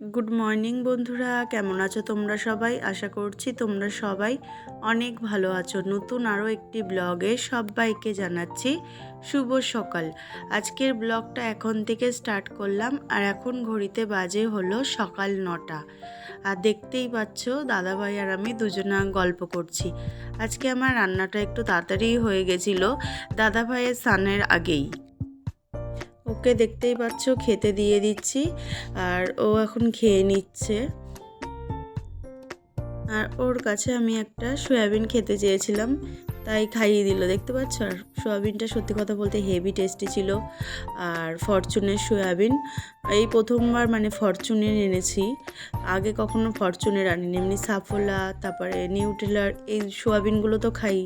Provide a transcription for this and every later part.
Good morning বন্ধুরা। কেমন আছো তোমরা সবাই? আশা করছি তোমরা সবাই অনেক ভালো আছো। নতুন আরও একটি ব্লগে সবাইকে জানাচ্ছি শুভ সকাল। আজকের ব্লগটা এখন থেকে স্টার্ট করলাম আর এখন ঘড়িতে বাজে হলো সকাল নটা। আর দেখতেই পাচ্ছ দাদাভাই আর আমি দুজনা গল্প করছি। আজকে আমার রান্নাটা একটু তাড়াতাড়ি হয়ে গেছিল। দাদাভাইয়ের স্নানের আগেই। ওকে দেখতেই পাচ্ছ, খেতে দিয়ে দিচ্ছি আর ও এখন খেয়ে নিচ্ছে। আর ওর কাছে আমি একটা সয়াবিন খেতে চেয়েছিলাম, তাই খাইয়ে দিল, দেখতে পাচ্ছ? আর সয়াবিনটা সত্যি কথা বলতে হেভি টেস্টি ছিল আর ফরচুনের সয়াবিন। এই প্রথমবার মানে ফরচুনের এনেছি, আগে কখনো ফরচুনের আনিনি। এমনি সাফোলা, তারপরে নিউট্রেলার এই সয়াবিনগুলো তো খাই।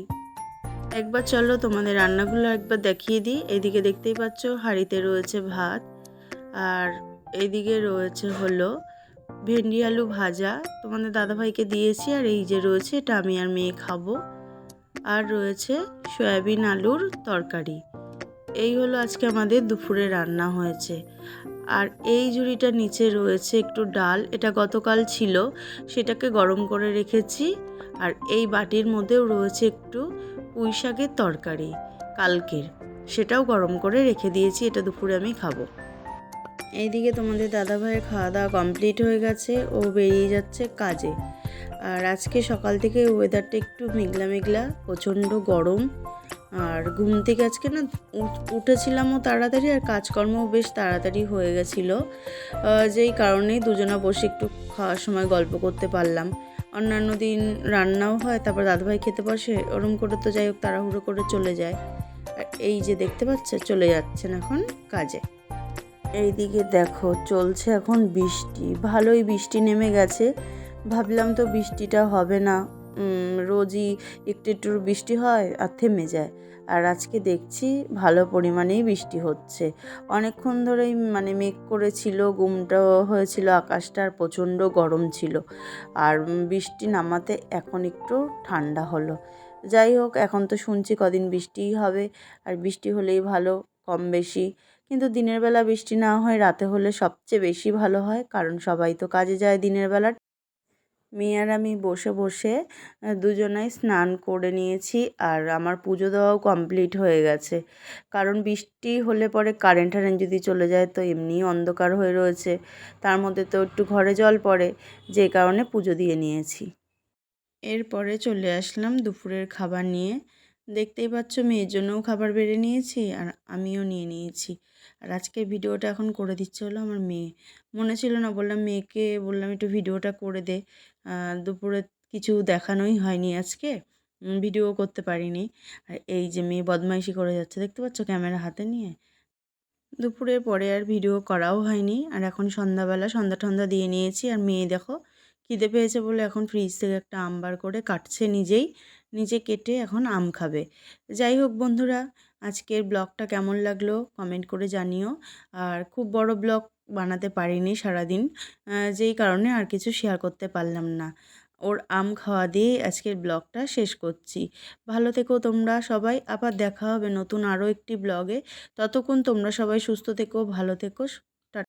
একবার চলো তোমাদের রান্নাগুলো একবার দেখিয়ে দিই। এদিকে দেখতেই পাচ্ছ হাঁড়িতে রয়েছে ভাত আর এইদিকে রয়েছে হলো ভেন্ডি আলু ভাজা। তোমাদের দাদাভাইকে দিয়েছি আর এই যে রয়েছে এটা আমি আর মেয়ে খাব। আর রয়েছে সয়াবিন আলুর তরকারি। এই হলো আজকে আমাদের দুপুরে রান্না হয়েছে। আর এই ঝুড়িটা নিচে রয়েছে একটু ডাল। এটা গতকাল ছিল, সেটাকে গরম করে রেখেছি। আর এই বাটির মধ্যেও রয়েছে একটু পুঁই শাকের তরকারি, কালকের। সেটাও গরম করে রেখে দিয়েছি, এটা দুপুরে আমি খাব। এইদিকে তোমাদের দাদাভাইয়ের খাওয়া দাওয়া কমপ্লিট হয়ে গেছে, ও বেরিয়ে যাচ্ছে কাজে। আর আজকে সকাল থেকে ওয়েদারটা একটু মেঘলা মেঘলা, প্রচণ্ড গরম। আর ঘুম থেকে আজকে না উঠেছিলামও তাড়াতাড়ি, আর কাজকর্মও বেশ তাড়াতাড়ি হয়ে গেছিল। যেই কারণেই দুজনা বসে একটু খাওয়ার সময় গল্প করতে পারলাম। অন্যান্য দিন রান্নাও হয়, তারপর দাদুভাই খেতে বসে, ওরম করে তো যাই হোক তাড়াহুড়ো করে চলে যায়। আর এই যে দেখতে পাচ্ছে, চলে যাচ্ছেন এখন কাজে। এইদিকে দেখো, চলছে এখন বৃষ্টি। ভালোই বৃষ্টি নেমে গেছে। ভাবলাম তো বৃষ্টিটা হবে না। রোজই একটু একটু বৃষ্টি হয় আর থেমে যায়। আর আজকে দেখছি ভালো পরিমাণেই বৃষ্টি হচ্ছে। অনেকক্ষণ ধরেই মানে মেঘ করেছিল, গুমটা হয়েছিল, আকাশটা আর প্রচণ্ড গরম ছিল। আর বৃষ্টি নামাতে এখন একটু ঠান্ডা হলো। যাই হোক, এখন তো শুনছি কদিন বৃষ্টিই হবে। আর বৃষ্টি হলেই ভালো, কম বেশি। কিন্তু দিনের বেলা বৃষ্টি না হয়, রাতে হলে সবচেয়ে বেশি ভালো হয়। কারণ সবাই তো কাজে যায় দিনের বেলা মেয়ে আর আমি বসে বসে দুজনাই স্নান করে নিয়েছি আর আমার পুজো দেওয়াও কমপ্লিট হয়ে গেছে। কারণ বৃষ্টি হলে পরে কারেন্ট টারেন্ট যদি চলে যায় তো এমনি অন্ধকার হয়ে রয়েছে। তার মধ্যে তো একটু ঘরে জল পড়ে, যে কারণে পুজো দিয়ে নিয়েছি। এরপরে চলে আসলাম দুপুরের খাবার নিয়ে। দেখতেই পাচ্ছ মেয়ের জন্যও খাবার বেড়ে নিয়েছি আর আমিও নিয়ে নিয়েছি। আর আজকে ভিডিওটা এখন করে দিচ্ছে হলো আমার মেয়ে। মনে ছিল না, বললাম মেয়েকে, বললাম একটু ভিডিওটা করে দে। দুপুরে কিছু দেখানোই হয়নি আজকে। ভিডিও করতে পারিনি। আর এই যে মেয়ে বদমাইশি করে যাচ্ছে, দেখতে পাচ্ছ ক্যামেরা হাতে নিয়ে? দুপুরের পরে আর ভিডিও করাও হয়নি। আর এখন সন্ধ্যাবেলা সন্ধ্যা টন্ধা দিয়ে নিয়েছি। আর মেয়ে দেখো, খিদে পেয়েছে বলে এখন ফ্রিজ থেকে একটা আম বার করে কাটছে নিজেই। নিজে কেটে এখন আম খাবে। যাই হোক বন্ধুরা, আজকের ব্লগটা কেমন লাগল কমেন্ট করে জানিও। আর খুব বড় ব্লগ বানাতে পারিনি সারাদিন যেই কারণে আর কিছু শেয়ার করতে পারলাম না। ওর আম খাওয়া দিয়ে আজকের ব্লগটা শেষ করছি। ভালো থেকো তোমরা সবাই, আবার দেখা হবে নতুন আরও একটি ব্লগে। ততক্ষণ তোমরা সবাই সুস্থ থেকো, ভালো থেকো